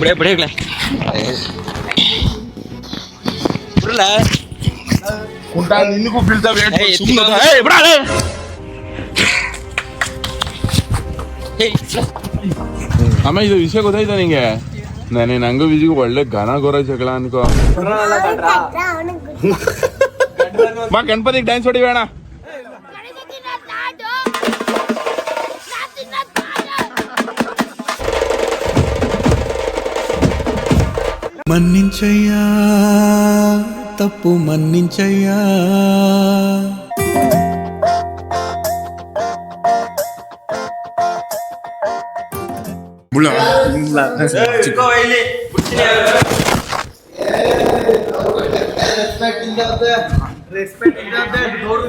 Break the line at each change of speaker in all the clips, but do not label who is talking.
ಬಿಡೆ ಬಿಡೆಗ್ಲೆ ಬಿಡಲ್ಲ
ಕುಂಟ ನಿನಗೂ ಬೀಳ್ತಾವೆ
ಏಯ್,
ಸುಮ್ನೆ
ಎತ್ಕೊ.
ಏಯ್, ಬಿಡಲ್ಲ.
ಏಯ್.
ಅಮ್ಮ ಇದು ವಿಷಯ ಗೊತ್ತಾಯ್ತಾ ನಿಂಗೆ? ನಾನೇ ನಂಗೂ ವಿಜಿಗೆ ಒಳ್ಳೆ ಘನ ಗೊರ ಜಗಳ ಅನ್ಕೋ. ಬಾ ಗಣಪತಿಗೆ ಡ್ಯಾನ್ಸ್ ಹೊಡಿಬೇಡ.
మన్నించయ్యా తప్పు మన్నించయ్యా
ಮುಳ್ಳ ಸುಮ್ಮನೆ ನೋಡು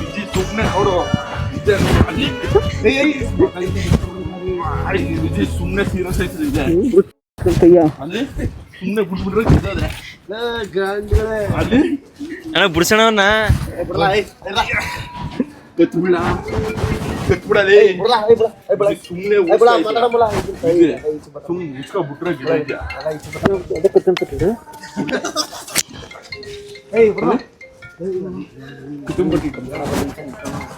ವಿಜಯ್ ಸುಮ್ಮನೆ ಸೀರಿಯಸ್ ಆಯ್ತದೆ ಅಲ್ಲಿ ಸುಮ್ಮನೆ ಬಿಟ್ಬಿಟ್ರೆ ಗೆದ್ದೋದೆ. ಅಲ್ಲಿ
ಅಣ್ಣ ಬಿಡ್ಸೋಣವನ್ನ
ಕತ್ಬಿಡ ಕತ್ಬಿಡಲೇ ಸುಮ್ಮನೆ ಸುಮ್ಮನೆ ಮುಚ್ಕೊಬಿಟ್ರೆ ಗೆದ್ದ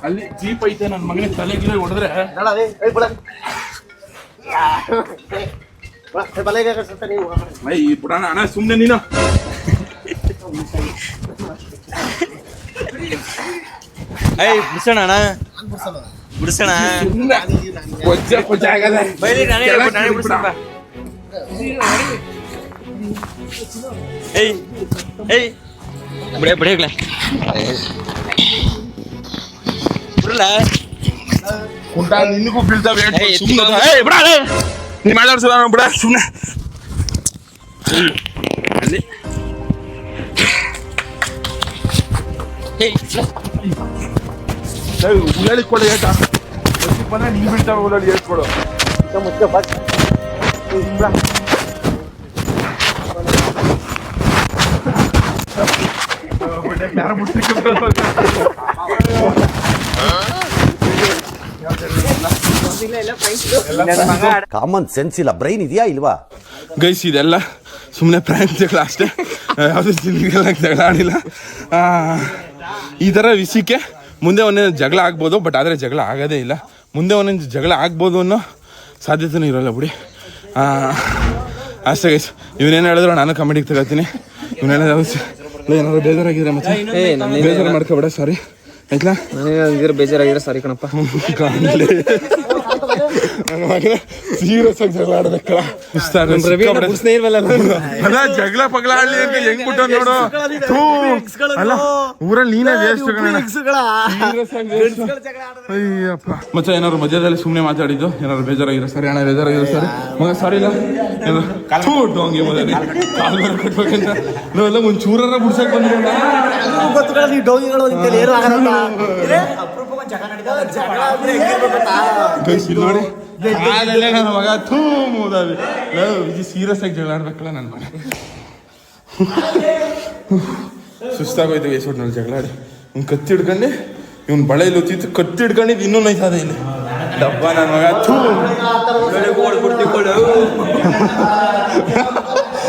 ಅಲ್ಲಿ ಜೀಪ್ ಐತೆ ನನ್ನ ಮಗನಿಗೆ ತಲೆಗಿಲೆ ಹೊಡೆದ್ರೆ. ಈ ಬಿಡೋಣ ಅಣ್ಣ ಸುಮ್ಮನೆ ನೀನು.
ಏಯ್ ಬಿಡಿಸೋಣ ಅಣ್ಣ. ಬಿಡಿಸೋಣ.
ಸುಮ್ಮನೆ ಕೊಚ್ಚ ಕೊಚ್ಚ ಆಗದೆ.
ಬೈಲಿ ನಾನೇ ನಾನೇ ಬಿಡ್ಸೋಣ. ಏಯ್ ಏಯ್. ಬಿಡೆ ಬಿಡೆಗ್ಲೆ ಬಿಡಲ್ಲ
ಕುಂಟ ನಿನಗೂ ಬೀಳ್ತಾವೆ ಸುಮ್ಮನೆ ಬಿಡ ನೀ ಮಾತಾಡ್ಸಲ್ಲ ಬಿಡ ಸುಮ್ಮನೆ ಅಲ್ಲಿ. ಉಳ್ಳಾಳಿ ಕೊಡು ಏಟ. ಬಂದ್ರೆ ನೀನ್ ಬೀಳ್ತಾವ ಉಳ್ಳಾಳಿ ಹೇಳ್ಕೊಡು
ಕಾಮನ್ ಸೆನ್ಸ್ ಇಲ್ಲ. ಬ್ರೈನ್ ಇದೆಯಾ ಇಲ್ವಾ?
ಗೈಸ್ ಇದೆಲ್ಲ ಸುಮ್ಮನೆ ಪ್ರಾಂಕ್ ಜಗಳ ಅಷ್ಟೇ. ಯಾವುದೇ ಸಿನಿಗೆಲ್ಲ ಜಗಳ ಆಡಿಲ್ಲ. ಈ ಥರ ವಿಷಯಕ್ಕೆ ಮುಂದೆ ಒಂದೊಂದು ಜಗಳ ಆಗ್ಬೋದು ಬಟ್ ಆದರೆ ಜಗಳ ಆಗೋದೇ ಇಲ್ಲ. ಮುಂದೆ ಒಂದೊಂದು ಜಗಳ ಆಗ್ಬೋದು ಅನ್ನೋ ಸಾಧ್ಯತೆನೂ ಇರೋಲ್ಲ ಬಿಡಿ. ಅಷ್ಟೇ ಗೈಸ್ ಇವನೇನು ಹೇಳಿದ್ರು? ನಾನು ಕಮೆಡಿಗೆ ತಗೋತೀನಿ. ಇವನೇನಾದ್ರು ಏನಾದ್ರು ಬೇಜಾರಾಗಿದ್ರೆ ಮತ್ತೆ? ಬೇಜಾರು ಮಾಡ್ಕೋಬೇಡ ಸಾರಿ ಆಯ್ತಾ
ನನಗೆ ಬೇಜಾರಾಗಿರೋ ಸಾರಿ ಕಣಪ್ಪ.
ನನ್ನ ಮಗನ ಸೀರಿಯಸ್ ಆಗಿ ಜಗಳ ಆಡ್ಬೇಕಲ್ಲ. ಅಲ್ಲ ಜಗಳ ಪಗಳ ಆಡ್ಲಿ ಅಂತ ಹೆಂಗ್ ಬಿಟ್ಟ ನೋಡು. ಥೂ. ಅಲ್ಲ ಊರಲ್ಲಿ ನೀನೇ ವೇಸ್ಟ್ ಅಯ್ಯಪ್ಪ. ಮತ್ತೆ ಏನಾದ್ರು ಮಧ್ಯದಲ್ಲಿ ಸುಮ್ಮನೆ ಮಾತಾಡಿದ್ದು? ಏನಾದ್ರು ಬೇಜಾರಾಗಿರೋ ಸರಿ ಅಣ್ಣ ಬೇಜಾರಾಗಿರೋ ಸರಿ. ಮಗ ಸಾರಿ ಇಲ್ಲ. ಏನು ಥೂ ಡೋಂಗಿ ಮೊದಲೇ ಕಾಲ್ ಮೇಲೆ ಕಟ್ಬೇಕಂತ. ನಾವೆಲ್ಲ ಬಿಡ್ಸಕ್ ಗೈಸ್ ಇಲ್ಲಿ ನೋಡಿ ನನ್ನ ಮಗ ಥೂ ಮೂದಾವಿ ಸೀರಿಯಸ್ ಆಗಿ ಜಗಳ ಆಡ್ಬೇಕಲ್ಲ ನನ್ನ ಮಗ ಸುಸ್ತಾಗೋಯ್ತು ವೇಸೋಟ್ನಲ್ಲಿ ಜಗಳ ಆಡಿ ಇವ್ನು ಕತ್ತಿ ಹಿಡ್ಕೊಂಡು ಇವ್ನು ಬಳೆ ಇಲ್ಲಿ ಹೊತ್ತಿತ್ತು ಕತ್ತಿ ಹಿಡ್ಕೊಂಡಿದ್ದು ಇನ್ನೂ ನೈತಾದ ಇಲ್ಲಿ ಡಬ್ಬ ನನ್ನ ಮಗ ಥೂ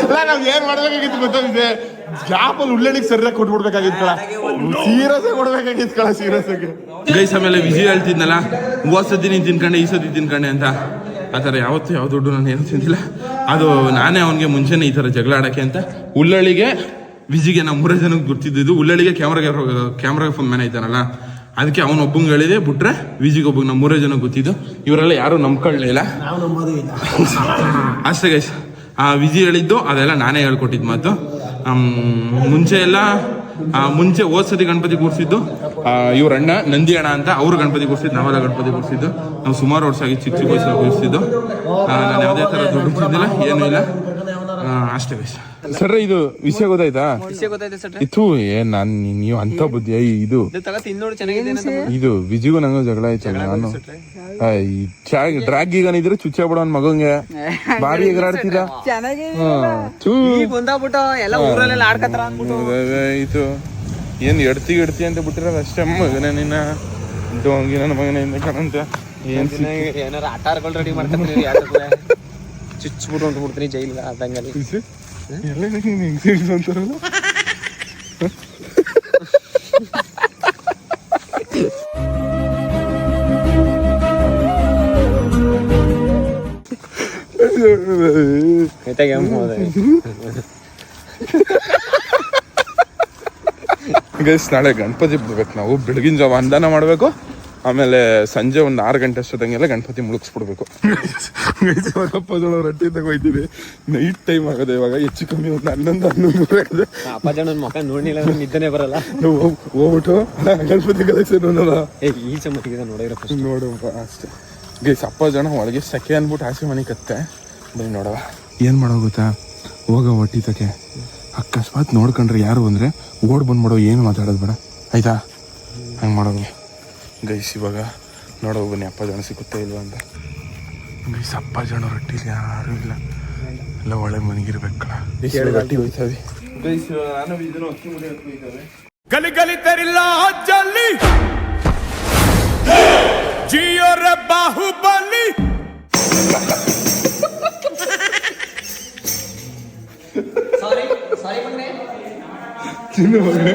ಅಲ್ಲ ನಾವ್ ಏನ್ ಮಾಡ್ಬೇಕಾಗಿತ್ತು ಗೊತ್ತಾಗಿದೆ? ಜಾಪಲ್ಲಿ ಉಳ್ಳಳಿಗೆ ಸರಿಯಾಗಿ ಕೊಟ್ಬಿಡ್ಬೇಕಾಗಿತ್ತು ಸೀರಿಯಸ್ ಆಗಿ ಕೊಡ್ಬೇಕಾಗಿತ್ತು ಕಳ ಸೀರಿಯಸ್ ಆಗಿ. ಗೈಸ್ ಆಮೇಲೆ ವಿಜಯ್ ಹೇಳ್ತಿದ್ನಲ್ಲ ಹೋದ್ ಸತಿ ನೀನ್ ತಿನ್ಕಂಡೆ ಈ ಸತಿ ತಿನ್ಕಂಡೆ ಅಂತ. ಆ ಥರ ಯಾವತ್ತು ಯಾವ ದುಡ್ಡು ನಾನು ಏನು ತಿಂದಿಲ್ಲ. ಅದು ನಾನೇ ಅವನಿಗೆ ಮುಂಚೆನೇ ಈ ಥರ ಜಗಳ ಆಡಕ್ಕೆ ಅಂತ. ಉಳ್ಳಳಿಗೆ ವಿಜಿಗೆ ನಮ್ಮ ಮೂರೇ ಜನಕ್ಕೆ ಗೊತ್ತಿದ್ದು ಉಳ್ಳಳಿಗೆ ಕ್ಯಾಮ್ರಾಗೆ ಕ್ಯಾಮ್ರಾಗೆ ಫೋನ್ ಮ್ಯಾನ್ ಐತಾನಲ್ಲ ಅದಕ್ಕೆ ಅವನ ಒಬ್ಬಂಗೆ ಹೇಳಿದೆ ಬಿಟ್ರೆ ವಿಜಿಗೆ ಒಬ್ಬ ನಮ್ಮ ಮೂರೇ ಜನ ಗೊತ್ತಿದ್ದು. ಇವರೆಲ್ಲ ಯಾರು ನಂಬ್ಕೊಳ್ಳಲಿಲ್ಲ ಅಷ್ಟೇ ಗೈಸ್. ವಿಜಿ ಹೇಳಿದ್ದು ಅದೆಲ್ಲ ನಾನೇ ಹೇಳ್ಕೊಟ್ಟಿದ್ದು ಮಾತು. ಮುಂಚೆ ಎಲ್ಲ ಮುಂಚೆ ಸತಿ ಗಣಪತಿ ಕೂರಿಸಿದ್ದು ಇವ್ರ ಅಣ್ಣ ನಂದಿ ಅಣ್ಣ ಅಂತ ಅವರು ಗಣಪತಿ ಕೂರಿಸಿದ್ದು ನಾವೆಲ್ಲ ಗಣಪತಿ ಕೂರಿಸಿದ್ದು. ನಾವು ಸುಮಾರು ವರ್ಷ ಆಗಿ ಚಿಕ್ಕ ಚಿಕ್ಕ ವಯಸ್ಸಲ್ಲಿ ಕೂರಿಸಿದ್ದು ನಾನು ಯಾವುದೇ ಥರ ದುಡ್ಡು ಏನೂ ಇಲ್ಲ. ಆ, ಅಷ್ಟೇ ಗೈಸ್ ಸರ್ ಇದು ವಿಷಯ ಗೊತ್ತಾಯ್ತಾ?
ವಿಷಯ ಗೊತ್ತಾಯ್ತು ಸರ್
ಇದು ಏನ್ ನಾನ್ ನೀವು ಅಂತ ಬುದ್ಧಿ ಐ, ಇದು. ಇದು ವಿಜಿಗೂ ನಂಗೂ ಜಗಳ ಆಯ್ತು ನಾನು. ಡ್ರಾಗ್ ಈಗ ಇದ್ರೆ ಚುಚ್ಚ ಬಿಡೋನ್ ಮಗಂಗೆ. ಬಾರಿ ಎಗರಾಡ್ತಿದ್ದ ಇದು. ಏನು ಎಡ್ತಿ ಎಡ್ತಿ ಅಂತ ಬಿಟ್ಟಿರೋದು ಅಷ್ಟೇ ಮಗನ ನಿನ್ನ. ಡೋಂಗಿ ನನ್ನ ಮಗನೇ ಇಂದ ಕಣಂತ. ಏನ್
ಏನಾರ ಆಟ ರೆಡಿ ಮಾಡ್ತಾರೆ ಯಾಕಂದ್ರೆ? ಚುಚ್ಬಿಟ್ಟು ಅಂತ ಬಿಡ್ತೀನಿ ಜೈಲ್ ಆದಂಗಲ್ಲಿ?
ಎಲ್ಲ ನೀನ್ ಅಂತಾರಲ್ಲ?
ಆಯ್ತಾಗ ಹೋದೆ.
ಗೈಸ್ ನಾಳೆ ಗಣಪತಿ ಬಿಡ್ಬೇಕು ನಾವು ಬೆಳಗಿನ ಜಾವ ಅಂದಾನ ಮಾಡಬೇಕು. ಆಮೇಲೆ ಸಂಜೆ ಒಂದು ಆರು ಗಂಟೆ ಅಷ್ಟೊತ್ತಂಗೆಲ್ಲ ಗಣಪತಿ ಮುಳುಗಿಸ್ಬಿಡ್ಬೇಕು. ಗೈಸ್ ಇವಾಗ ರೊಟ್ಟಿ ತಗೋಯ್ತೀವಿ ನೈಟ್ ಟೈಮ್ ಆಗದೆ ಇವಾಗ ಹೆಚ್ಚು ಕಮ್ಮಿ ಒಂದು ಹನ್ನೊಂದು ಹನ್ನೊಂದು ಆಗದೆ.
ಮಕ್ಕ ಜನ ನಿದ್ದನೆ ನೋಡ್ಲಿಲ್ಲ ಅಂದ್ರೆ ನಿದ್ದೆನೆ ಬರಲ್ಲ.
ಹೋಗ್ಬಿಟ್ಟು ಗಣಪತಿ ಕಲೆಕ್ಷನ್
ಏ ಈ ಚಮ್ಮತ್ತಿಗೆ ನೋಡಿರೋ
ನೋಡುವ ಅಷ್ಟೇ. ಗೈಸ್ ಅಪ್ಪ ಜನ ಒಳಗೆ ಸೆಕೆ ಅನ್ಬಿಟ್ಟು ಆಸೆ ಮನೆ ಕತ್ತೆ. ಬನ್ನಿ ನೋಡವ. ಏನು ಮಾಡೋ ಗೊತ್ತಾ? ಹೋಗ ಹೊಟ್ಟಿ ತಕೆ ಅಕಸ್ಮಾತ್ ನೋಡ್ಕೊಂಡ್ರೆ ಯಾರು ಬಂದ್ರೆ ಓಡ್ ಬಂದ್ಬಿಡೋ ಏನು ಮಾತಾಡೋದು ಬೇಡ. ಆಯ್ತಾ? ಹಂಗೆ ಮಾಡೋದು. ಗೈಸ್ ಇವಾಗ ನೋಡೋ ಬನ್ನಿ ಅಪ್ಪ ಜನ ಸಿಗುತ್ತೆ ಇಲ್ವಾ ಅಂತ. ಗೈಸ್ ಅಪ್ಪ ಜನ ರೊಟ್ಟಿ ಯಾರೂ ಇಲ್ಲ. ಎಲ್ಲ ಒಳ್ಳೆ ಮನೆಗಿರ್ಬೇಕಲ್ಲ. ರೊಟ್ಟಿ ಹೋಯ್ತವೆ ಗೈಸ್ ನಾನು ಇದನ್ನು ಅಕ್ಕಿ ಮುಡಿ ಹೋಯ್ತವೆ
ಗಲಿ ಗಲಿ ತೆರಿಲ್ಲ ಜಲ್ಲಿ ಜಿಯೋ ರೆ ಬಾಹುಬಲಿ.
ಸಾರಿ ಸಾರಿ ಬಂದೆ
ತಿನ್ನು ಮಗನೇ.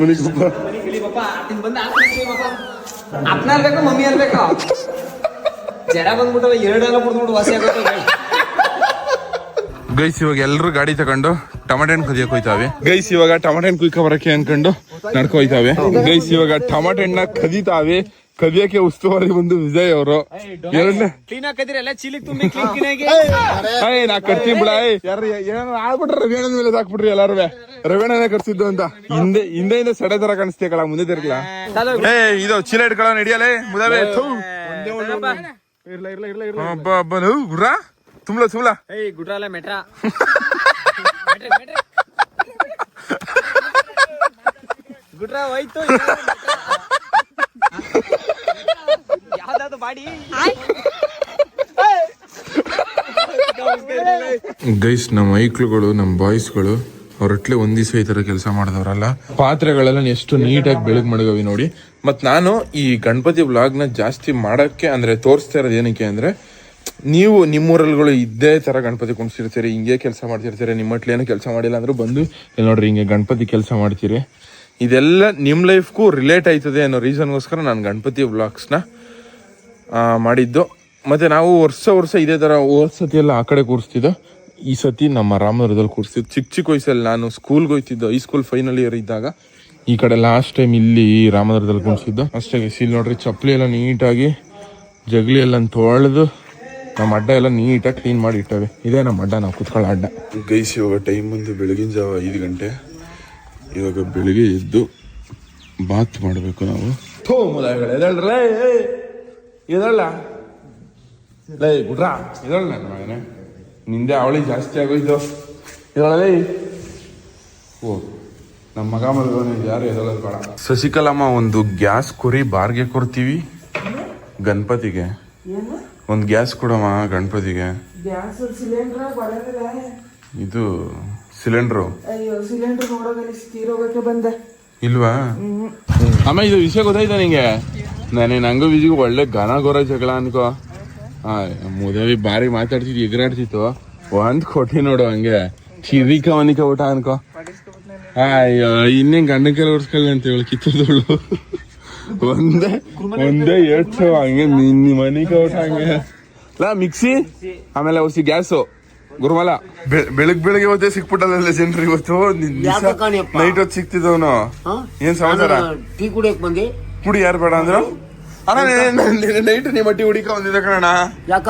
ಮನೆಗೆ ಬಾ.
ಬಂದ ಅಪ್ನ ಅಲ್ಬೇಕು ಮಮ್ಮಿ ಅಲ್ಬೇಕು ಜಡ ಬಂದ್ಬಿಟ್ಟವ ಎರಡೆಲ್ಲ ಬಿಡ್ದ್ಬಿಟ್ಟು ವಾಸಿ ಆಗುತ್ತೆ
ಗೈಸ್ ಇವಾಗ ಎಲ್ಲರೂ ಗಾಡಿ ತಗೊಂಡು ಟಮಾಟೆ ಹಣ್ಣು ಕುದಿಯಕ್ಕೆ ಹೋಯ್ತಾವೆ ಗೈಸ್ ಇವಾಗ ಟಮಾಟೆ ಹಣ್ಣು ಕುಯ್ಕ ಬರಕ್ಕೆ ಅನ್ಕೊಂಡು ನಡ್ಕೊ ಹೋಯ್ತಾವೆ ಗೈಸ್ ಇವಾಗ ಟಮಾಟೆ ಹಣ್ಣ ಕದೀತಾವೆ ಕದಿಯಕ್ಕೆ ಉಸ್ತುವಾರಿ ಬಂದು ವಿಜಯ್ ಅವರು. ಎರಡನೇ
ಕ್ಲೀನ್ ಹಾಕದಿರ ಎಲ್ಲ ಚೀಲಿಗೆ ತುಂಬಿ ಕ್ಲೀನ್
ನಾ ಕಟ್ತೀನಿ ಬಿಡ ಏನಾರು ಆಳ್ಬಿಟ್ರೆ ಮೇಲೆ ಹಾಕ್ಬಿಟ್ರಿ ಎಲ್ಲಾರು ರವಿಯಣ್ಣನೇ ಕಟ್ಸಿದ್ದು ಅಂತ. ಹಿಂದೆ ಹಿಂದೆ ಸಡೆ ತರ ಕಾಣಿಸ್ತೀಯಲ್ಲ ಮುಂದೆ ತಿರ್ಗಲ? ಏ ಇದು ಚೀಲ ಇಟ್ಕೊಳ್ಳೋ ನಡಿಯಲೇ ಮುದಾವೆ. ಇರ್ಲ ಇರ್ಲ ಇರ್ಲ ಇರ್ಲ ಹಬ್ಬ ಹಬ್ಬ ನೂ ಗುರ್ರ ತುಂಬಲ ತುಂಬ್ಲ
ಏಯ್ ಗುಡ್ರಾಲ ಮೆಟ್ರಾ. ಗುಡ್ರ ಹೋಯ್ತು ಬಾಡಿ
ಗೈಸ್, ನಮ್ಮ ಐಕ್ಳುಗಳು ನಮ್ಮ ಬಾಯ್ಸ್ಗಳು ಅವ್ರಟ್ಲೆ ಒಂದ್ ದಿವಸ ಈ ತರ ಕೆಲಸ ಮಾಡಿದವರಲ್ಲ. ಪಾತ್ರೆಗಳೆಲ್ಲ ಎಷ್ಟು ನೀಟಾಗಿ ಬೆಳಗ್ ಮಡಗವಿ ನೋಡಿ. ಮತ್ ನಾನು ಈ ಗಣಪತಿ ವ್ಲಾಗ್ನ ಜಾಸ್ತಿ ಮಾಡಕ್ಕೆ ಅಂದ್ರೆ ತೋರಿಸ್ತಾ ಇರೋದು ಏನಕ್ಕೆ ಅಂದ್ರೆ, ನೀವು ನಿಮ್ಮೂರಲ್ಗಳು ಇದ್ದೇ ತರ ಗಣಪತಿ ಕುಣಿಸಿರ್ತೀರಿ, ಹಿಂಗೆ ಕೆಲಸ ಮಾಡ್ತಿರ್ತೀರಿ, ನಿಮ್ಮ ಏನೂ ಕೆಲಸ ಮಾಡಿಲ್ಲ ಅಂದರೂ ಬಂದು ಇಲ್ಲಿ ನೋಡ್ರಿ, ಹಿಂಗೆ ಗಣಪತಿ ಕೆಲಸ ಮಾಡ್ತೀರಿ. ಇದೆಲ್ಲ ನಿಮ್ಮ ಲೈಫ್ಗೂ ರಿಲೇಟ್ ಆಯ್ತದೆ ಅನ್ನೋ ರೀಸನ್ಗೋಸ್ಕರ ನಾನು ಗಣಪತಿ ವ್ಲಾಗ್ಸ್ನ ಮಾಡಿದ್ದು. ಮತ್ತೆ ನಾವು ವರ್ಷ ವರ್ಷ ಇದೇ ತರ ಹೋದ ಸತಿ ಎಲ್ಲ ಆ ಕಡೆ ಕೂರಿಸ್ತಿದ್ದೋ. ಈ ಸತಿ ನಮ್ಮ ರಾಮನಗರದಲ್ಲಿ ಕೂರಿಸ್ತಿದ್ದು ಚಿಕ್ಕ ಚಿಕ್ಕ ವಯಸ್ಸಲ್ಲಿ ನಾನು ಸ್ಕೂಲ್ಗೆ ಹೋಯ್ತಿದ್ದು ಹೈಸ್ಕೂಲ್ ಫೈನಲ್ ಇಯರ್ ಇದ್ದಾಗ. ಈ ಕಡೆ ಲಾಸ್ಟ್ ಟೈಮ್ ಇಲ್ಲಿ ರಾಮನಗರದಲ್ಲಿ ಕೂರಿಸಿದ್ದು. ಅಷ್ಟೇ ಇಲ್ಲಿ ನೋಡ್ರಿ ಚಪ್ಪಲಿ ಎಲ್ಲ ನೀಟಾಗಿ ಜಗಲಿ ಎಲ್ಲ ತೊಳೆದು ನಮ್ಮ ಅಡ್ಡ ಎಲ್ಲ ನೀಟಾಗಿ ಕ್ಲೀನ್ ಮಾಡಿ ಇಟ್ಟವೆ. ಇದೇ ನಮ್ಮ ಅಡ್ಡ ನಾವು ಕುತ್ಕೊಳ್ಳೋ ಅಡ್ಡ. ಗೈಸಿ ಇವಾಗ ಟೈಮ್ ಬಂದು ಬೆಳಗಿನ ಜಾವ ಐದು ಗಂಟೆ. ಇವಾಗ ಬೆಳಿಗ್ಗೆ ಎದ್ದು ಬಾತ್ ಮಾಡಬೇಕು ನಾವು. ಇದಲ್ಲ ಲೈ ಗುಡ್ರ ಇದಲ್ಲ ನನ್ನ ಮಗನೇ. ನಿಂದೆ ಅವಳಿ ಜಾಸ್ತಿ ಆಗೋಯ್ತು. ಇದಳಲೇ ಓ ನಮ್ಮ ಮಗ ಮಲ್ಗೋನೆ ಯಾರು ಇದಲ್ಲ ಬೇಡ. ಶಶಿಕಲಮ್ಮ ಒಂದು ಗ್ಯಾಸ್ ಕುರಿ ಬಾರ್ಗೆ ಕೊಡ್ತೀವಿ. ಗಣಪತಿಗೆ. ಒಂದು ಗ್ಯಾಸ್ ಕೊಡಮ್ಮ ಗಣಪತಿಗೆ.
ಗ್ಯಾಸ್ ಸಿಲಿಂಡರ್ ಬರೋದಿಲ್ಲ
ಇದು ಸಿಲಿಂಡ್ರು.
ಅಯ್ಯೋ ಸಿಲಿಂಡರ್ ಬಂದೆ.
ಇಲ್ವಾ? ಅಮ್ಮ ಇದು ವಿಷಯ ಗೊತ್ತಾಯ್ತಾ ನಿಂಗೆ? ನಾನೇ ನಂಗೂ ವಿಜಿಗೆ ಒಳ್ಳೆ ಘನ ಗೊರ ಜಗಳ ಅನ್ಕೋ. ಮುದವಿ ಬಾರಿ ಮಾತಾಡ್ತಿದ್ವಿ ಎಗರಾಡ್ತಿತ್ತು ಒಂದ್ ಕೊಟ್ಟಿ ನೋಡು ಹಂಗೆ. ಚಿರಿಕ ಮನಿಕ ಊಟ ಅನ್ಕೋ. ಅಯ್ಯೋ ಇನ್ನೇನ್ ಗಂಡ ಕೆಲ ಓಡಿಸ್ಕೊಳ್ಳಿ ಅಂತ ಹೇಳಿ ಕಿತ್ತದಳು ಒಂದೇ ಒಂದೇ ಏಟ್ಸು ಹಂಗೆ ನಿನ್ನ ಮನಿಕ ಊಟ ಹಂಗೆ. ಲಾ ಮಿಕ್ಸಿ? ಆಮೇಲೆ ಔಸಿ ಗ್ಯಾಸು. ಗುರುಮಲ. ಬೆಳಗ್ ಬೆಳಗ್ಗೆ ಇವತ್ತೇ. ಸಿಕ್ಬಿಟ್ಟಲ್ಲ ಜನರು ಇವತ್ತು ನೈಟ್ ಹೊತ್ತು ಸಿಕ್ತಿದ್ದವನು. ಏನ್ ಸಮಾಚಾರ?
ಟೀ ಕುಡಿಯಕ್ ಬಂದಿ.
ಕುಡಿ ಯಾರು ಬೇಡ ಅಂದ್ರು? ಅಣ್ಣ ನೈಟ್ ನಿಮ್ಮ ಮಟ್ಟಿ ಹುಡಿಕ ಬಂದಿದ್ದ ಕಣ
ಯಾಕ?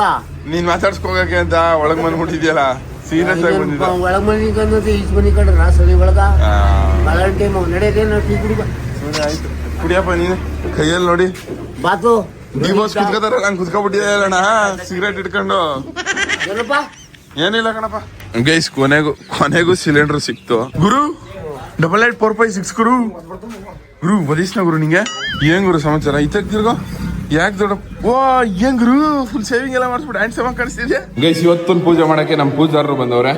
ನೀನ್ ಮಾತಾಡ್ಸ್ಕೋಗಕ್ಕೆ ಅಂತ ಒಳಗ್ ಬಂದ್ಬಿಟ್ಟಿದ್ಯಲ್ಲ ಸೀರಿಯಸ್ ಆಗಿ ಬಂದಿದ್ದ.
ಒಳಗ್ ಮನಿ ಅನ್ನೋದು ಈಚ್ ಮನಿ ಕಂಡ್ರ ಸರಿ ಒಳಗ.
ಆ,
ಟೈಮ್ ಟೈಮ್ ನಡೆಯದೇನು ಟೀ ಕುಡಿ
ಆಯ್ತು. ಕುಡಿಯಪ್ಪ ನೀನು. ಕೈಯಲ್ಲಿ ನೋಡಿ.
ಬಾತು.
ಡಿವೋರ್ಸ್ ಬಾಸ್ ನಂಗೆ ಹಂಗ್ ಕುತ್ಕೊಬಿಟ್ಟಿದೆಯಲ್ಲಣ್ಣ ಸಿಗರೇಟ್ ಇಟ್ಕೊಂಡು.
ಏನಪ್ಪ?
ಏನಿಲ್ಲ ಕಣಪ್ಪ. ಗೈಸ್ ಕೊನೆಗೂ ಕೊನೆಗೂ ಸಿಲಿಂಡರ್ ಸಿಕ್ತು. ಗುರು double eight four five six ಗುರು ಗುರು ವದಿಸ್ನ ಗುರು ನಿಂಗೆ? ಏನ್ ಗುರು ಸಮಾಚಾರ? ಇತ್ತಕ್ ತಿರ್ಗೋ? ಯಾಕೆ ದೊಡ್ಡ ಓ ಏನ್ ಗುರು? ಫುಲ್ ಸೇವಿಂಗ್ ಎಲ್ಲ ಮಾಡಿಸ್ಬಿಟ್ಟು ಹ್ಯಾಂಡ್ ಸೇವ್ ಕಾಣಿಸ್ತಿದ್ಯಾ? ಗೈಸ್ ಇವತ್ತೊಂದು ಪೂಜೆ ಮಾಡಕ್ಕೆ ನಮ್ಮ ಪೂಜಾರರು ಬಂದವ್ರೆ.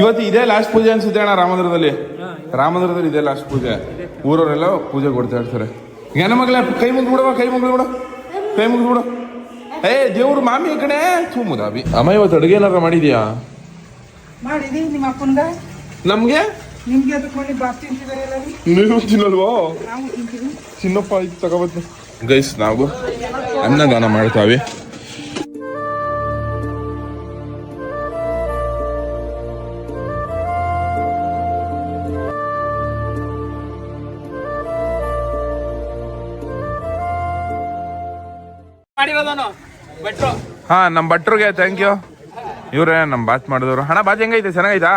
ಇವತ್ತು ಇದೇ ಲಾಸ್ಟ್ ಪೂಜೆ ಅನ್ಸುತ್ತೆ ಅಣ್ಣ ರಾಮಂದಿರದಲ್ಲಿ ರಾಮಂದಿರದಲ್ಲಿ ಇದೇ ಲಾಸ್ಟ್ ಪೂಜೆ. ಊರವರೆಲ್ಲ ಪೂಜೆ ಕೊಡ್ತಾ ಇರ್ತಾರೆ. ಏನ ಮಗಳ ಕೈ ಮುಗಿದು ಬಿಡವ ಕೈ ಮುಗಿದು ಬಿಡು. ಕೈ ಮುಗಿದು ಬಿಡು. ಏ ದೇವ್ರು ಮಾಮಿ ಕಣೆ. ಸುಮ್ಮದಾಬಿ ಮುದಾಬಿ. ಅಮ್ಮ ಇವತ್ತು ಅಡುಗೆ ಏನಾರ ಮಾಡಿದ್ಯಾ?
ಮಾಡಿದೀವಿ ನಿಮ್ಮ ಅಪ್ಪನ್ಗ.
ನಮ್ಗೆ?
ನಿಮ್ಗೆ ಅದಕ್ಕೆ
ನೀವು ತಿನ್ನಲ್ವೋ ಇದು ತಗೋಬತ್ತು ಗೈಸ್ ನಾವು ಅನ್ನದಾನ ಮಾಡ್ತಾವೆ. ಹಾ ನಮ್ಮ ಭಟ್ರಿಗೆ ಥ್ಯಾಂಕ್ ಯು ಇವ್ರೆ ನಮ್ಮ ಬಾತ್ ಮಾಡಿದವರು. ಹಣ ಬಾತ್ ಹೆಂಗೈತೆ? ಚೆನ್ನಾಗೈತಾ?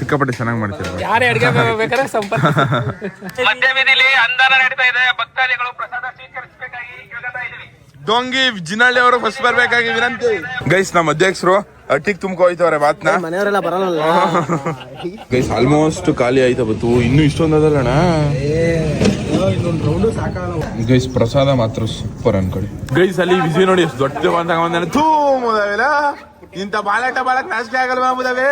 ಸಿಕ್ಕಾಪಟ್ಟೆ ಚೆನ್ನಾಗಿ ಮಾಡ್ತೀರ?
ಯಾರೇ ಅಡಿಗೆ ಬೇಕಾದ್ರೆ ಸಂಪರ್ಕ. ಮಧ್ಯ ಬೀದಿಲಿ ಅಂದಾನ ನಡೀತಾ ಇದೆ. ಭಕ್ತಾದಿಗಳು ಪ್ರಸಾದ ಸ್ವೀಕರಿಸಬೇಕಾಗಿ ಕೇಳ್ಕೊತಾ ಇದೀವಿ
ಡೊಂಗಿ ಜಿನಳ್ಳಿ ಅವರು ಫಸ್ಟ್ ಬರ್ಬೇಕಾಗಿ ವಿನಂತಿ. ಗೈಸ್ ನಮ್ಮ ಅಧ್ಯಕ್ಷರು ಅಟ್ಟಿಗೆ ತುಂಬ್ಕೊ ಹೋಯ್ತವ್ರೆ ಬಾತ್ನ
ಮನೆಯವರೆಲ್ಲ ಬರಲ್ಲ
ಗೈಸ್ ಆಲ್ಮೋಸ್ಟ್ ಖಾಲಿ ಆಯ್ತಾ ಬತ್ತು. ಇನ್ನು ಇಷ್ಟೊಂದು ಅದಲ್ಲಣ್ಣ ಗೈಸ್ ಪ್ರಸಾದ ಮಾತ್ರ ಸೂಪರ್ ಅನ್ಕೊಳ್ಳಿ. ಗೈಸ್ ಅಲ್ಲಿ ವಿಜಯ್ ನೋಡಿ ಎಷ್ಟು ದೊಡ್ಡ ಅಂತ ಬಂದಾನೆ ಥೂ ಮುದಾವೆಲ್ಲ ಇಂಥ ಬಾಳಾಟ ಬಾಳಕ್ ನಾಚಿಕೆ ಆಗಲ್ವಾ ಮುದಾವೆ?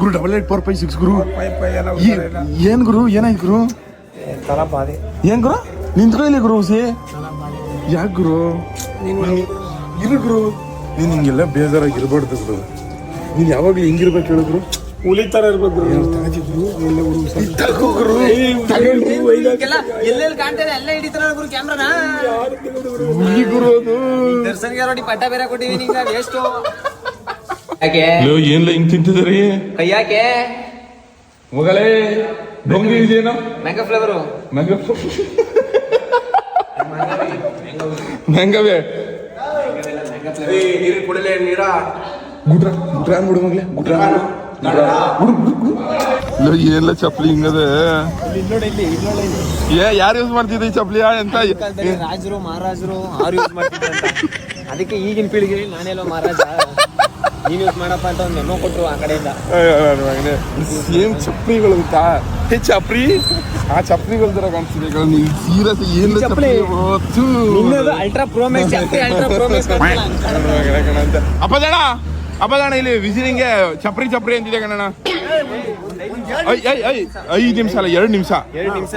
ಗುರು double eight four five six ಗುರು. ಏನ್ ಗುರು? ಏನಾಯ್ತು ಗುರು? ಏನ್ ಗುರು? ನಿಂತ್ಕೊ ಇಲ್ಲಿ ಗುರು ಸಿ ಯಾಕೆ ಗುರು? ಇರು ಗುರು. ನೀನ್ ಹಿಂಗೆಲ್ಲ ಬೇಜಾರಾಗಿ ಇರ್ಬಾರ್ದು ಗುರು. ನೀನ್ ಯಾವಾಗ್ಲೂ ಹಿಂಗಿರ್ಬೇಕು ಹೇಳು ಗುರು. ಉಳಿತಾರ ಇರ್ಬೇಕು
ಎಲ್ಲೆಲ್ಲಿ ಕಾಣ್ತದೆ ಅಲ್ಲೇ ಹಿಡಿತಾರ ಗುರು ಕ್ಯಾಮ್ರಾನ
ಹುಲಿ
ದರ್ಶನ್ಗೆ ನೋಡಿ ಪಟ್ಟ ಬೇರೆ ಕೊಟ್ಟಿವಿ ನಿಂಗ ಎಷ್ಟು ಯಾಕೆ?
ಲೋ ಏನ್ಲ ಹಿಂಗ್ ತಿಂತಿದ್ರಿ
ಕೈ ಯಾಕೆ
ಮಗಳೇ ಡೊಂಗಿ ಇದೇನೋ
ಮ್ಯಾಂಗೋ ಫ್ಲೇವರು
ಮ್ಯಾಂಗ ಮ್ಯಾಂಗವೇ
ಕುಡಲೇ ನೀರ?
ಗುಡ್ರ ಗುಡ್ರ ಅನ್ಬಿಡು ಮಗ್ಲೆ ಗುಡ್ರ ಏನೆಲ್ಲ ಚಪ್ಪಲಿ ಹಿಂಗದೆ. ಏ ಯಾರು ಯೂಸ್ ಮಾಡ್ತಿದ್ದೆ ಈ ಚಪ್ಪಲಿ ಅಂತ
ರಾಜರು ಮಹಾರಾಜರು ಅವ್ರು ಯೂಸ್ ಮಾಡ್ತಿದ್ರು ಅದಕ್ಕೆ ಈಗಿನ ಪೀಳಿಗೆ ನಾನೇನೋ ಮಹಾರಾಜ? ನೀನ್ ಯೂಸ್ ಮಾಡಪ್ಪ ಅಂತ ಒಂದು ಮೆಮೋ ಆ ಕಡೆಯಿಂದ.
ಸೇಮ್ ಚಪ್ಲಿಗಳು ಗೊತ್ತಾ ಹೇ ಚಪ್ರಿ ಆ ಚಪ್ಲಿಗಳ ತರ ಕಾಣಿಸ್ತಿದೆ ನೀವು ಸೀರಿಯಸ್ ಏನ್ ಚಪ್ಲಿ
ಅಲ್ಟ್ರಾ ಅಲ್ಟ್ರಾ ಮ್ಯಾಕ್ಸ್
ಅಪ್ಪದಣ ಅಪ್ಪದಣ ಇಲ್ಲಿ ವಿಸಿಲಿಂಗೆ ಚಪ್ರಿ ಚಪ್ರಿ ಅಂತಿದೆ ಕಣಣ್ಣ. ಐ ಐ ಐ ಐದು ನಿಮಿಷ ಅಲ್ಲ ಎರಡು ನಿಮಿಷ.
ಎರಡು ನಿಮಿಷ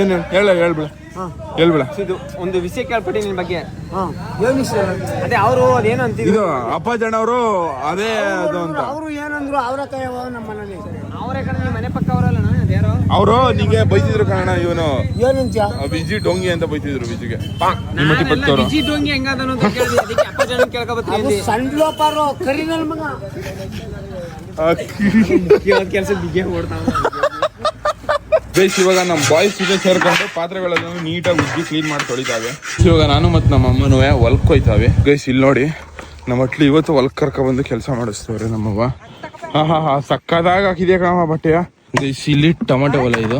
ಏನು ಹೇಳ ಹೇಳ್ಬಿಡ ಹೇಳ್ಬಿಡ
ಇದು ಒಂದು ವಿಷಯ ಕೇಳ್ಪಟ್ಟಿ ನಿನ್ ಬಗ್ಗೆ. ಅದೇ ಅವರು ಅದೇನು ಅಂತಿದ್ರು?
ಇದು ಅಪ್ಪಾಜಣ್ಣ ಅವರು ಅದೇ ಅದು ಅಂತ.
ಅವರು ಏನಂದ್ರು ಅವರ ಕೈ ನಮ್ಮ ಮನೇಲಿ
ಅವರೇ ಕಡೆ ನಿಮ್ಮ ಮನೆ ಪಕ್ಕ ಅವರಲ್ಲ
ಅವರು ನಿಮಗೆ ಬೈತಿದ್ರು ಕಾರಣ ಇವನು. ವಿಜಿ ಡೊಂಗಿ ಅಂತ ಬೈತಿದ್ರು ವಿಜಿಗೆ. ನಿಮ್ಮಟ್ಟಿ ಭಕ್ತವರು
ಬಿಜಿ ಡೋಂಗಿ ಹೆಂಗದನು ಅಂತ ಕೇಳಿದ್ವಿ ಅದಕ್ಕೆ ಅಪ್ಪ ಜನ ಕೇಳ್ಕೊಬತ್ತೀನಿ
ಸಣ್ಣ ಲೋಪಾರು ಕರಿ ನನ್ ಮಗ.
ಕೆಲಸ ಬಿಗಿ ಓಡ್ತಾವ
ಬೇಸ್ ಇವಾಗ ನಮ್ಮ ಬಾಯ್ಸ್ ಜೊತೆ ಸೇರ್ಕೊಂಡು ಪಾತ್ರೆಗಳನ್ನು ನೀಟಾಗಿ ಉಜ್ಜಿ ಕ್ಲೀನ್ ಮಾಡಿ ತೊಳಿತಾವೆ. ಇವಾಗ ನಾನು ಮತ್ತು ನಮ್ಮ ಅಮ್ಮನೂ ಹೊಲ್ಕ್ ಹೋಯ್ತಾವೆ. ಗೈಸ್ ಇಲ್ಲಿ ನೋಡಿ ನಮ್ಮ ಅಟ್ಲಿ ಇವತ್ತು ಹೊಲ್ಕ್ ಕರ್ಕ ಬಂದು ಕೆಲಸ ಮಾಡಿಸ್ತವ್ರೆ ನಮ್ಮವ್ವ. ಹಾ ಹಾ ಹಾ ಸಕ್ಕದಾಗ ಹಾಕಿದೆಯಾ ಕಣಮ್ಮ ಬಟ್ಟೆಯ? ಇಲ್ಲಿ ಟೊಮೆಟೊ ಹೊಲ ಇದು.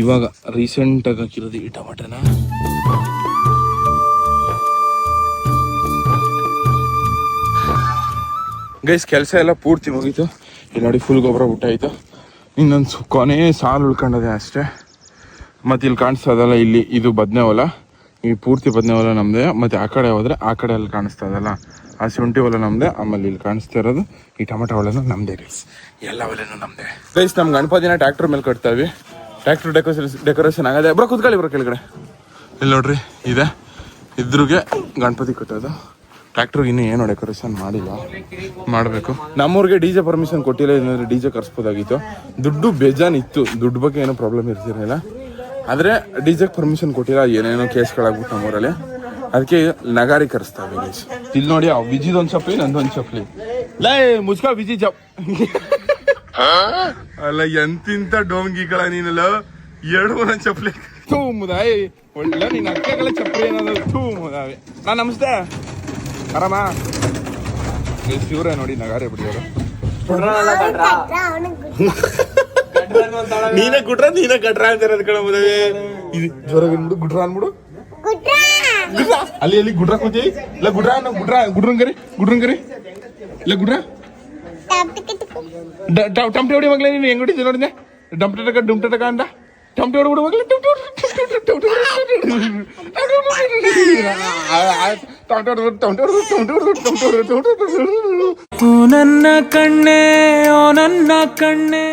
ಇವಾಗ ರೀಸೆಂಟಾಗಿ ಹಾಕಿರೋದು ಈ ಟೊಮೆಟೊನ. ಗೈಸ್ ಕೆಲಸ ಎಲ್ಲ ಪೂರ್ತಿ ಮುಗೀತು. ಇಲ್ಲಿ ನೋಡಿ ಫುಲ್ ಗೊಬ್ಬರ ಬಿಟ್ಟಾಯ್ತು ಇನ್ನೊಂದು ಕೊನೆ ಸಾಲು ಉಳ್ಕೊಂಡದೆ ಅಷ್ಟೇ. ಮತ್ತು ಇಲ್ಲಿ ಕಾಣಿಸ್ತಾ ಇದಲ್ಲ ಇಲ್ಲಿ ಇದು ಬದನೆ ಹೊಲ ಈ ಪೂರ್ತಿ ಬದನೆ ಹೊಲ ನಮ್ಮದೇ ಮತ್ತು ಆ ಕಡೆ ಹೋದರೆ ಆ ಕಡೆ ಅಲ್ಲಿ ಕಾಣಿಸ್ತಾ ಇದಲ್ಲ ಆ ಶುಂಠಿ ಹೊಲ ನಮ್ದೆ, ಆಮೇಲೆ ಇಲ್ಲಿ ಕಾಣಿಸ್ತಾ ಇರೋದು ಈ ಟೊಮೆಟೊ ಹೊಲನು ನಮ್ದೆ ಗೈಸ್ ಎಲ್ಲ ಒಲೆನು ನಮ್ದೆ. ಗೈಸ್ ನಮ್ಮ ಗಣಪತಿನ ಟ್ರ್ಯಾಕ್ಟರ್ ಮೇಲೆ ಕಟ್ತಾ ಇವಿ ಟ್ರ್ಯಾಕ್ಟರ್ ಡೆಕೋರೇಷನ್ ಡೆಕೋರೇಷನ್ ಆಗದೆ ಬ್ರೋ, ಕುತ್ಕೊಳ್ಳಿ ಬ್ರೋ ಕೆಳಗಡೆ. ಇಲ್ಲಿ ನೋಡ್ರಿ, ಇದೆ. ಇದ್ರಿಗೆ ಗಣಪತಿ ಕಟ್ಟೋದು. ಟ್ರ್ಯಾಕ್ಟರ್ಗೆ ಇನ್ನೂ ಏನು ಡೆಕೋರೇಷನ್ ಮಾಡಿಲ್ಲ. ಮಾಡಬೇಕು. ನಮ್ಮೂರಿಗೆ ಡಿ ಜೆ ಪರ್ಮಿಷನ್ ಕೊಟ್ಟಿಲ್ಲ ಏನಾದರೂ ಡಿ ಜೆ ಕರ್ಸ್ಬೋದಾಗಿತ್ತು. ದುಡ್ಡು ಬೇಜಾನ್ ಇತ್ತು ದುಡ್ಡು ಬಗ್ಗೆ ಏನೋ ಪ್ರಾಬ್ಲಮ್ ಇರ್ತಿರಲಿಲ್ಲ. ಆದರೆ ಡಿ ಜೆಗೆ ಪರ್ಮಿಷನ್ ಕೊಟ್ಟಿಲ್ಲ, ಏನೇನೋ ಕೇಸ್ಗಳಾಗ್ಬಿಟ್ಟು ನಮ್ಮೂರಲ್ಲಿ. ಅದಕ್ಕೆ ನಗಾರಿ ಕರೆಸ್ತಾವೆ ಗೈಸ್ ಇಲ್ಲಿ ನೋಡಿ ಆ ವಿಜಿದೊಂದು ಚಪ್ಪಲಿ ನಂದೊಂದು ಚಪ್ಪಲಿ. ಲೇ ಮುಚ್ಕ ವಿಜಿ ಚಪ್ ಅಲ್ಲ ಎಂತಿಂತ ಡೋಂಗಿಗಳ ನೀನಲ್ಲ? ಎರಡು ಒಂದೊಂದು ಚಪ್ಪಲಿ. ಥೂ ಮುದಾಯ್. ಒಳ್ಳೆ ನಿನ್ನ ಅಕ್ಕಗಳ ಚಪ್ಪಲಿ ಏನಾದ್ರು ಥೂ ಮುದಾವೆ ನಾ ನಮಸ್ತೆ. ಆರಾಮ? ಶಿವರೇ ನೋಡಿ ನಗಾರೆ ಬಿಡಿಯೋರು ನೀನೇ ಗುಡ್ರ ನೀನೇ ಗಡ್ರ ಅಂತಾರ ಕಣ ಮುದವೆ ಇದು ಜ್ವರ ಬಂದ್ಬಿಡು ಗುಡ್ರ ಅನ್ಬಿಡು ಗುಡ್ರ ಅಲ್ಲಿ ಅಲ್ಲಿ ಗುಡ್ರ ಕೂತಿ ಇಲ್ಲ ಗುಡ್ರ ಅನ್ನ ಗುಡ್ರ ಗುಡ್ರಂಗರಿ ಗುಡ್ರಂಗರಿ ಇಲ್ಲ ಗುಡ್ರ ಟಮಟೆ ಹೊಡಿ ಮಗ್ಲೇ ನೀನು ಹೆಂಗ್ ಹೊಡಿದ್ದೆ ನೋಡಿದ್ದೆ ಡಂಪ್ ಟಕ ಡುಮ್ ಟಕ ಅಂದ ಟಮಟೆ ಹೊಡಿ ಬಿಡು ಮಗ್ಲೇ
ನನ್ನ ಕಣ್ಣೆ ಓ ನನ್ನ ಕಣ್ಣೆ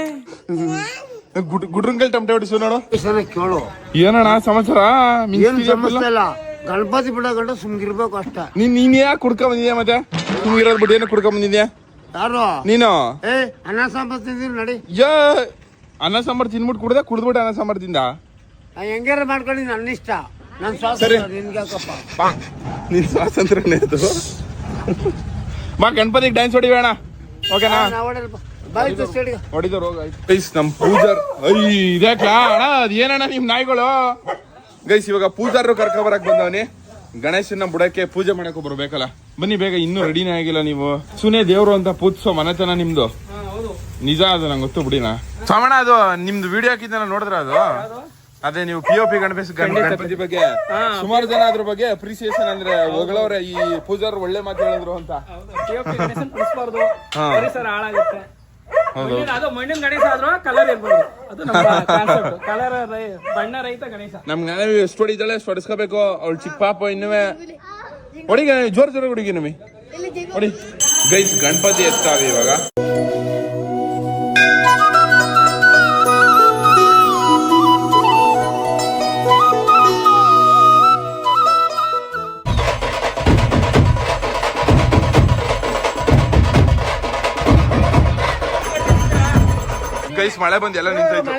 ಗುಡ್ರಂಕಲ್ ಟಮಟೆ ಹೊಡಿಸು ನೋಡು
ಸಲ ಕೇಳು
ಏನಣ್ಣ ಸಮಾಚಾರ
ಏನು ಸಮಸ್ಯೆ ಇಲ್ಲ ಗಣಪತಿ ಬಿಡೋ ಗಂಡ ಸುಮ್ಗಿರ್ಬೇಕು ಅಷ್ಟ.
ನೀನ್ ನೀನ್ ಯಾಕೆ ಕುಡ್ಕೊಂಡ್ ಬಂದಿದ್ಯಾ ಮತ್ತೆ? ಸುಮ್ಗಿರೋದ್ ಬಿಟ್ಟು ಏನು ಕುಡ್ಕೊಂಡ್ ಬಂದಿದ್ಯಾ?
ಯಾರು?
ನೀನು?
ಏ ಅನ್ನ ಸಾಂಬಾರ್ ತಿಂದಿರಿ ನಡಿ.
ಯಾ ಅನ್ನ ಸಾಂಬಾರ್ ತಿನ್ಬಿಟ್ಟು ಕುಡ್ದೆ ಕುಡ್ದ್ಬಿಟ್ಟು ಅನ್ನ ಸಾಂಬಾರ್ ತಿಂದ?
ನಾ ಹೆಂಗಾರ ಮಾಡ್ಕೊಂಡು ನನ್ನ ಇಷ್ಟ. ನನ್ನ
ಸರಿ.
ಸ್ವಾತಂತ್ರ್ಯ ನಿನ್ಗೆ ಬಾ.
ನಿನ್ ಸ್ವಾತಂತ್ರ್ಯನೇ ಅದು. ಬಾ ಗಣಪತಿಗೆ ಡ್ಯಾನ್ಸ್ ಹೊಡಿಬೇಡ ಓಕೆನಾ?
ನಾ ಹೊಡೆಯಲ್ಪ ಬಾಯ್ತು ಸ್ಟೇಡಿಗೆ
ಹೊಡಿದವ್ರು. ಗೈಸ್ ನಮ್ ಪೂಜಾರ್. ಐ ಇದ್ಯಾಕ ಅಣ್ಣ ಅದೇನಣ್ಣ ಏನಣ್ಣ ನಿಮ್ ನಾಯಿಗಳು? ಗೈಸ್ ಇವಾಗ ಪೂಜಾರು ಕರ್ಕೊ ಬರಕ್ ಬಂದವನಿ. ಗಣೇಶನ ಬುಡಕ್ಕೆ ಪೂಜೆ ಮಾಡಕ್ ಬರ್ಬೇಕಲ್ಲ ಬನ್ನಿ ಬೇಗ ಇನ್ನೂ ರೆಡಿನೇ ಆಗಿಲ್ಲ ನೀವು. ಸುನೆ ದೇವ್ರು ಅಂತ ಪೂಜಿಸೋ ಮನೆತನ ನಿಮ್ದು. ನಿಜ ಅದು ನಂಗೆ ಗೊತ್ತು ಬಿಡಿನ? ಸಾಮಣ್ಣ ಅದು ನಿಮ್ದು ವಿಡಿಯೋ ಹಾಕಿದ್ದ ನೋಡಿದ್ರ ಅದು? ಅದೇ ನೀವು P O P Ganapati Ganapati ಬಗ್ಗೆ ಸುಮಾರು ಜನ ಅದ್ರ ಬಗ್ಗೆ ಅಪ್ರಿಸಿಯೇಷನ್ ಅಂದ್ರೆ ಹೊಗಳವ್ರೆ ಈ ಪೂಜಾರ್ ಒಳ್ಳೆ ಮಾತು ಹೇಳಿದ್ರು ಅಂತ.
ಪರಿಸರ ಹಾಳಾಗುತ್ತೆ.
ಹೌದು.
ಮಣ್ಣಿನ- ಅದು ಮಣ್ಣಿನ ಗಣೇಶ ಆದ್ರೂ ಕಲರ್ ಇರ್ಬೋದು. ಅದು ನಮ್ಮ ಕಾನ್ಸೆಪ್ಟ್ ಕಲರ್ ಬಣ್ಣ ರಹಿತ ಗಣೇಶ.
ನಮ್ ಜ್ಞಾನವಿ ಎಷ್ಟು ಹೊಡಿತಾಳೆ ಎಷ್ಟು ಹೊಡಿಸ್ಕೋಬೇಕು? ಅವಳು ಚಿಕ್ಕ ಪಾಪ ಇನ್ನುವೆ. ಹೊಡಿಗ ಜೋರ್ ಜೋರ ಹುಡುಗಿ ನಮಿ. ಹೊಡಿ. ಗೈಸ್ ಗಣಪತಿ ಎತ್ತಾವೆ ಇವಾಗ. ಮಳೆ ಬಂದು ಎಲ್ಲ ನಿಂತೈತು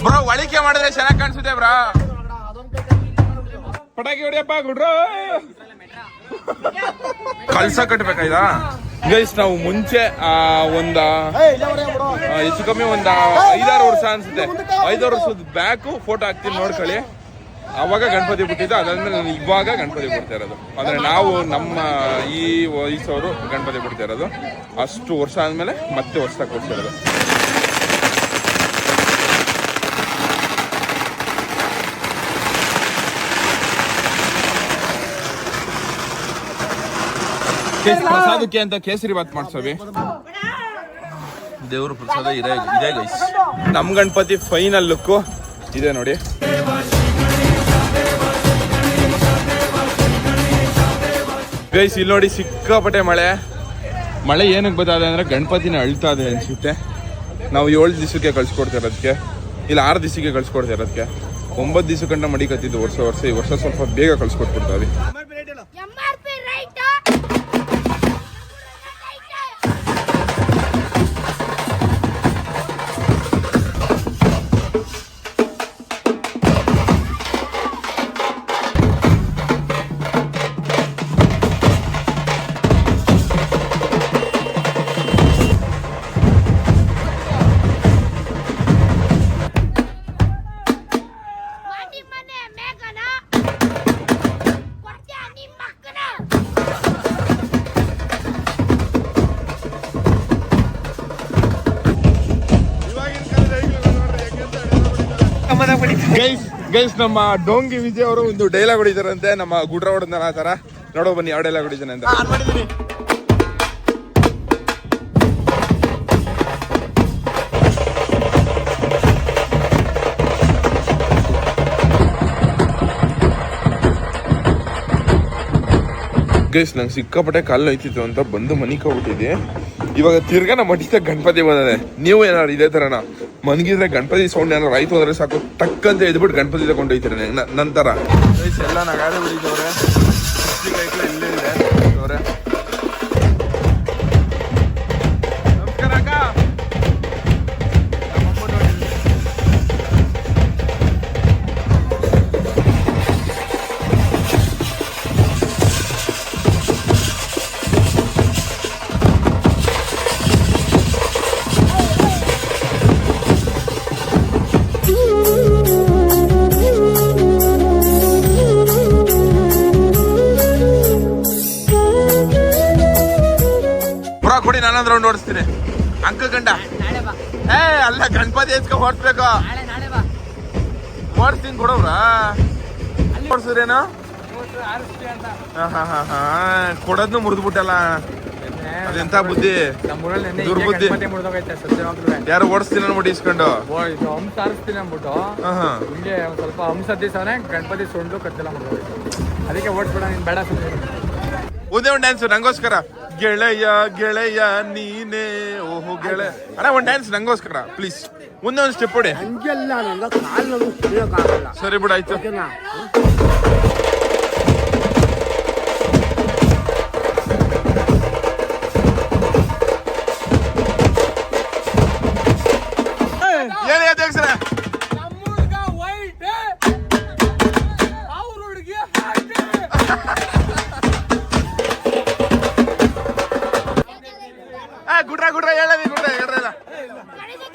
ಬ್ರೋ ಒಳಿಕೆ ಮಾಡಿದ್ರೆ ಚೆನ್ನಾಗಿ ಕಾಣಿಸುತ್ತೆ ಬ್ರಾ. ಪಟಾಕಿ ಹೊಡಿಯಪ್ಪ ಗುಡ್ರು. ಕಲ್ಸ ಕಟ್ಬೇಕಾಯ್ತಾ? ಗೈಸ್ ನಾವು ಮುಂಚೆ ಒಂದು ಹೆಚ್ಚು ಕಮ್ಮಿ ಒಂದ ಐದಾರು ವರ್ಷ ಅನ್ಸುತ್ತೆ. ಐದಾರು ವರ್ಷದ ಬ್ಯಾಕು ಫೋಟೋ ಹಾಕ್ತೀನಿ ನೋಡ್ಕೊಳ್ಳಿ. ಅವಾಗ ಗಣಪತಿ ಬಿಟ್ಟಿದ್ದು ಅದಾದ್ಮೇಲೆ ನಾನು ಇವಾಗ ಗಣಪತಿ ಬಿಡ್ತಾ ಇರೋದು. ಅಂದ್ರೆ ನಾವು ನಮ್ಮ ಈ ವಯಸ್ಸವರು ಗಣಪತಿ ಬಿಡ್ತಾ ಇರೋದು. ಅಷ್ಟು ವರ್ಷ ಆದ್ಮೇಲೆ ಮತ್ತೆ ಹೊಸ್ದಾಗಿ ಕೊಡ್ತಿರೋದು ಪ್ರಸಾದಕ್ಕೆ ಅಂತ ಕೇಸರಿ ಬಾತ್ ಮಾಡ್ಸವಿ ದೇವ್ರ ಪ್ರಸಾದ ಇದೆ ಇದೆ ಗೈಸ್ ನಮ್ ಗಣಪತಿ ಫೈನಲ್ ಲುಕ್ ಇದೆ ನೋಡಿ. ಗೈಸ್ ಇಲ್ಲಿ ನೋಡಿ ಸಿಕ್ಕಾಪಟ್ಟೆ ಮಳೆ. ಮಳೆ ಏನಕ್ಕೆ ಇದೆ ಅಂದ್ರೆ ಗಣಪತಿನ ಅಳ್ತಾ ಇದೆ ಅನ್ಸುತ್ತೆ. ನಾವು ಏಳು ದಿವಸಕ್ಕೆ ಕಳ್ಸಿಕೊಡ್ತಾ ಇರೋದಕ್ಕೆ. ಇಲ್ಲ ಆರು ದಿವಸಕ್ಕೆ ಕಳ್ಸಿಕೊಡ್ತಾ ಇರೋದಕ್ಕೆ. ಒಂಬತ್ತು ದಿವಸ ಕಂಡ ಮಡಿಕತ್ತಿದ್ದು ವರ್ಷ ವರ್ಷ. ಈ ವರ್ಷ ಸ್ವಲ್ಪ ಬೇಗ ಕಳ್ಸಿಕೊಟ್ಬಿಡ್ತಾವೆ ಗೈಸ್ ನಮ್ಮ ಡೋಂಗಿ ವಿಜಯ್ ಅವರು ಒಂದು ಡೈಲಾಗ್ ಹೊಡಿದಾರಂತೆ ನಮ್ಮ ಗುಡ್ರ ಹೊಡೆದ ಆ ತರ ನೋಡೋ ಬನ್ನಿ ಯಾವ ಡೈಲಾಗ್ ಹೊಡಿತಾನೆ ಅಂತ. ಗೈಸ್ ನಂಗೆ ಸಿಕ್ಕಾಪಟ್ಟೆ ಕಾಲು ಐತಿತ್ತು ಅಂತ ಬಂದು ಮನಿ ಹೋಗ್ಬಿಟ್ಟಿದ್ದೆ. ಇವಾಗ ತಿರ್ಗಾ ನಮ್ಮ ಮಠಿತ ಗಣಪತಿ ಬಂದದೆ ನೀವು ಏನಾರು ಇದೇ ತರನ? ಮನ್ಗಿದ್ರೆ ಗಣಪತಿ ಸೌಂಡ್ ಏನೋ ರೈತ ಹೋದ್ರೆ ಸಾಕು. ಟಕ್ ಅಂತ ಎದ್ಬಿಟ್ಟು ಗಣಪತಿ ತಗೊಂಡು ಹೋಯ್ತಾರೆ ನಂತರ. ಎಲ್ಲ ನಗಾಡಿ ಬಿಡಿದವ್ರೆ ಕೊಡಿ ನಾನೊಂದು ರೌಂಡ್ ಓಡಿಸ್ತೀನಿ ಅಂಕ ಗಂಡ ಏ ಅಲ್ಲ ಗಣಪತಿ ಎತ್ಕೊ ಹೊಡ್ಸ್ಬೇಕು ಓಡಿಸ್ತೀನಿ ಕೊಡವ್ರ? ಓಡಿಸಿದ್ರೇನು? ಕೊಡೋದ್ನು ಮುರಿದ್ಬಿಟ್ಟಲ್ಲ. ಅದೆಂತ ಬುದ್ಧಿ? ದುರ್ಬುದ್ಧಿ. ಯಾರು ಓಡಿಸ್ತೀನಿ ಅನ್ಬಿಟ್ಟು ಇಸ್ಕೊಂಡು
ಹಂಸ ಆರಿಸ್ತೀನಿ
ಹಾ
ಹಿಂಗೆ ಸ್ವಲ್ಪ ಹಂಸ ದಿವಸನೇ ಗಣಪತಿ ಸೊಂಡು ಕತ್ತೆಲ್ಲ ಮುಡ್ದೋಗೈತೆ ಅದಕ್ಕೆ ಓಡಿಸ್ಬೇಡ ನೀನ್ ಬೇಡ ಸುಮ್ಮನೆ
ಒಂದೇ ಒಂದು ಡ್ಯಾನ್ಸ್ ನಂಗೋಸ್ಕರ. ಗೆಳೆಯ ಗೆಳೆಯ ನೀನೇ ಓಹೋ ಗೆಳೆಯ ಅಣ್ಣ ಒಂದು ಡ್ಯಾನ್ಸ್ ನಂಗೋಸ್ಕರ ಪ್ಲೀಸ್ ಒಂದೇ ಒಂದು ಸ್ಟೆಪ್ ಹೊಡಿ.
ಹಂಗೆಲ್ಲ ನನ್ನ ಕಾಲು
ಸರಿ ಬಿಡು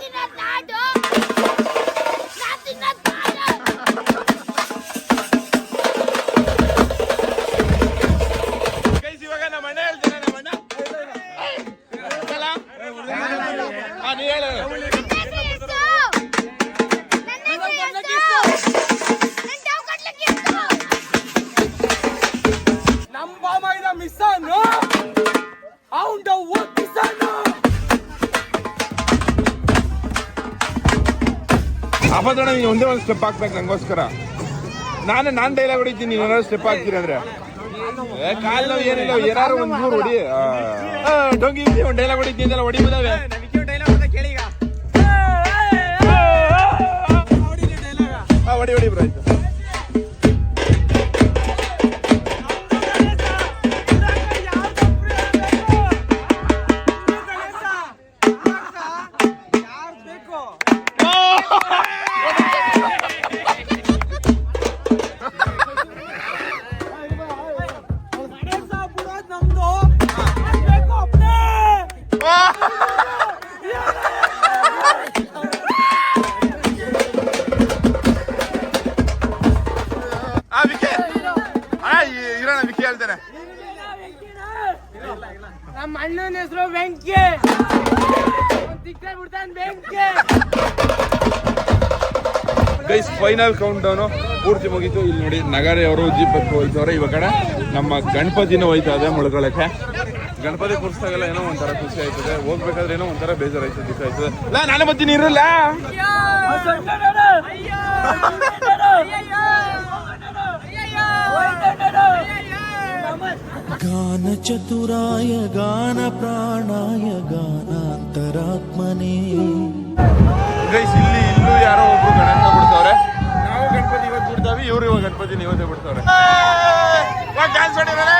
ಗಣೇಶ
ನೀನು ಒಂದೇ ಒಂದು ಸ್ಟೆಪ್ ಹಾಕ್ಬೇಕು ನಂಗೋಸ್ಕರ. ನಾನು ನಾನು ಡೈಲಾಗ್ ಹೊಡಿತೀನಿ, ನೀನು ಏನಾದ್ರು ಸ್ಟೆಪ್ ಹಾಕ್ತೀರಿ ಅಂದ್ರೆ. ಏನಿಲ್ಲ, ಏನಾದ್ರು ಒಂದು ಮೂರು ಹೊಡಿ. ಡೊಂಗಿ ಒಂದು ಡೈಲಾಗ್ ಹೊಡಿತೀನಿ ಅಂತೆಲ್ಲ ಫೈನಲ್ ಕೌಂಟ್ ಡೌನ್ ಪೂರ್ತಿ ಮುಗೀತು. ಇಲ್ಲಿ ನೋಡಿ ನಗರಿ ಅವರು ಜೀಪ್ ಹೋಯ್ತವ್ರೆ ಇವಾಗ ಕಡೆ ನಮ್ಮ ಗಣಪತಿನೂ ಹೋಯ್ತಾ ಇದೆ ಮುಳ್ಕೊಳಕ್ಕೆ ಗಣಪತಿ ಕೂರಿಸಿದಾಗೆಲ್ಲ ಏನೋ ಒಂಥರ ಖುಷಿ ಆಯ್ತದೆ. ಹೋಗ್ಬೇಕಾದ್ರೆ ಏನೋ ಒಂಥರ ಬೇಜಾರಾಯ್ತದೆ ದಿವಸ ಆಯ್ತದೆ. ಲಾ ನಾನು ಬರ್ತೀನಿ ಇರಲ್ಲ?
ಗಾನ ಚತುರಾಯ ಗಾನ ಪ್ರಾಣಾಯ ಗಾನಾಂತರಾತ್ಮನೇ.
ಗೈಸ್ ಇಲ್ಲಿ ಇಲ್ಲೂ ಯಾರೋ ಒಬ್ರು ಗಣೇಶ ಬಿಡ್ತಾವ್ರೆ ನಾವು ಗಣಪತಿ ಇವತ್ತು ಬಿಡ್ತಾವಿ ಇವ್ರು ಇವಾಗ ಗಣಪತಿ ನೀವೇ ಬಿಡ್ತಾವ್ರೆ ಡ್ಯಾನ್ಸ್ ಹೊಡಿದಾರೆ